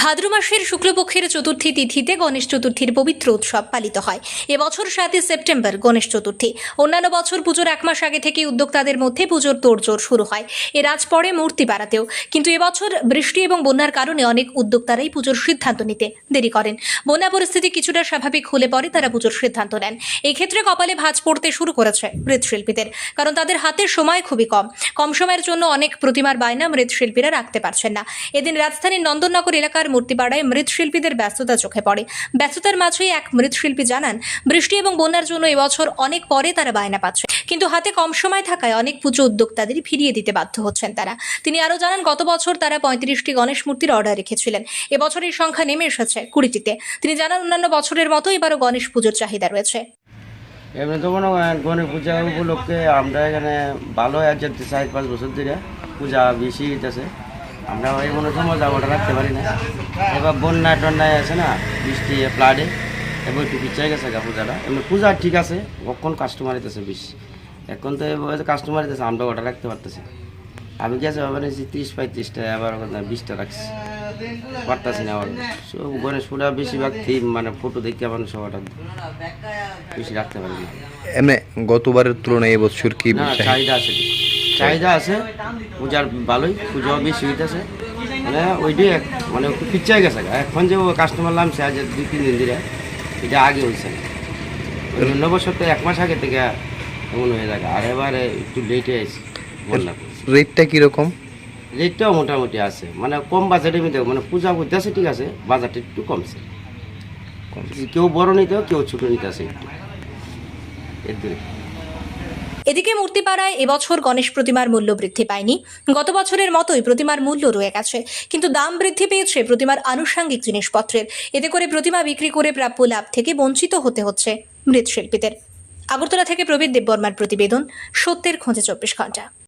ভাদ্র মাসের শুক্লপক্ষের চতুর্থী তিথিতে গণেশ চতুর্থীর পবিত্র উৎসব পালিত হয়। এবছর সাতই সেপ্টেম্বর গণেশ চতুর্থী। অন্যান্য বছর পুজোর এক মাস আগে থেকে উদ্যোক্তাদের মধ্যে পুজোর তোড়জোড় শুরু হয়। এর আজ পরে মূর্তি বাড়াতেও। কিন্তু এবছর বৃষ্টি এবং বন্যার কারণে অনেক উদ্যোক্তারাই পুজোর সিদ্ধান্ত নিতে দেরি করেন। বন্যা পরিস্থিতি কিছুটা স্বাভাবিক হলে পরে তারা পুজোর সিদ্ধান্ত নেন। এই ক্ষেত্রে কপালে ভাঁজ পড়তে শুরু করেছে মৃৎশিল্পীদের। কারণ তাদের হাতে সময় খুবই কম। কম সময়ের জন্য অনেক প্রতিমার বায়না মৃৎশিল্পীরা রাখতে পারছেন না। এদিন রাজধানীর নন্দননগর এলাকার মূর্তিপাড়ায় মৃৎশিল্পীদের ব্যস্ততা চোখে পড়ে। ব্যস্ততার মাঝেই এক মৃৎশিল্পী জানান, বৃষ্টি এবং বন্যার জন্য এবছর অনেক পরে তারা বায়না পাচ্ছে। কিন্তু হাতে কম সময় থাকায় অনেক পুজো উদ্যোক্তাদের ফিরিয়ে দিতে বাধ্য হচ্ছেন তারা। তিনি আরও জানান, গত বছর তারা পঁয়ত্রিশটি গণেশ মূর্তির অর্ডার রেখেছিলেন। এবছর এই সংখ্যা নেমে এসেছে কুড়িটিতে। তিনি জানান, অন্যান্য বছরের মতো এবারও গণেশ পুজোর চাহিদা রয়েছে। এমনি তো মনে গণেশ পূজা উপলক্ষে আমরা এখানে ভালো যাচ্ছে চার পাঁচ বছর ধরে। পূজা বেশি হইতেছে। আমরা এই কোনো সময় যাবোটা রাখতে পারি না। এবার বন্যা টন্যায় আছে না বৃষ্টি ফ্লাডে এবার একটু পিছিয়ে গেছে গা পূজাটা। এমনি পূজা ঠিক আছে কখন কাস্টমার হইতেছে বেশি। এখন তো এবার কাস্টমার হইতেছে আমরা ওটা রাখতে পারতেছি। আমি গেছে ভাবেন ত্রিশ পঁয়ত্রিশটা আবার বিশটা রাখছি। পারতাছি না আবার। সব গণেশ পূজা বেশিরভাগ থিম মানে ফটো দেখে মানুষ সবাটা বেশি রাখতে পারি না। এমনি গতবারের তুলনায় এবছর কি চাহিদা? আছে। চাহিদা আছে পূজার ভালোই পুজো বেশি হইতেছে। মানে ওইটাই এক মানে একটু পিছিয়ে গেছে এখন যে কাস্টমার নামছে আজ দুই তিন দিন ধরে এটা আগে হয়েছে অন্য বছর তো এক মাস আগে থেকে এমন হয়ে যায় আর এবারে একটু লেটে আছে বললাম রেটটা কীরকম? রেটটাও মোটামুটি আছে। মানে কম বাজেটের মধ্যে মানে পূজা করতেছে ঠিক আছে বাজারটা একটু কমছে। কেউ বড় নিতে কেউ ছোট নিতে আছে একটু। এর এদিকে মূর্তিপাড়ায় এবছর গণেশ প্রতিমার মূল্য বৃদ্ধি পায়নি। গত বছরের মতোই প্রতিমার মূল্য রয়ে গেছে। কিন্তু দাম বৃদ্ধি পেয়েছে প্রতিমার আনুষঙ্গিক জিনিসপত্রের। এতে করে প্রতিমা বিক্রি করে প্রাপ্য লাভ থেকে বঞ্চিত হতে হচ্ছে মৃৎশিল্পীদের। আগরতলা থেকে প্রবীর দেববর্মার প্রতিবেদন, সত্যের খোঁজে চব্বিশ ঘণ্টা।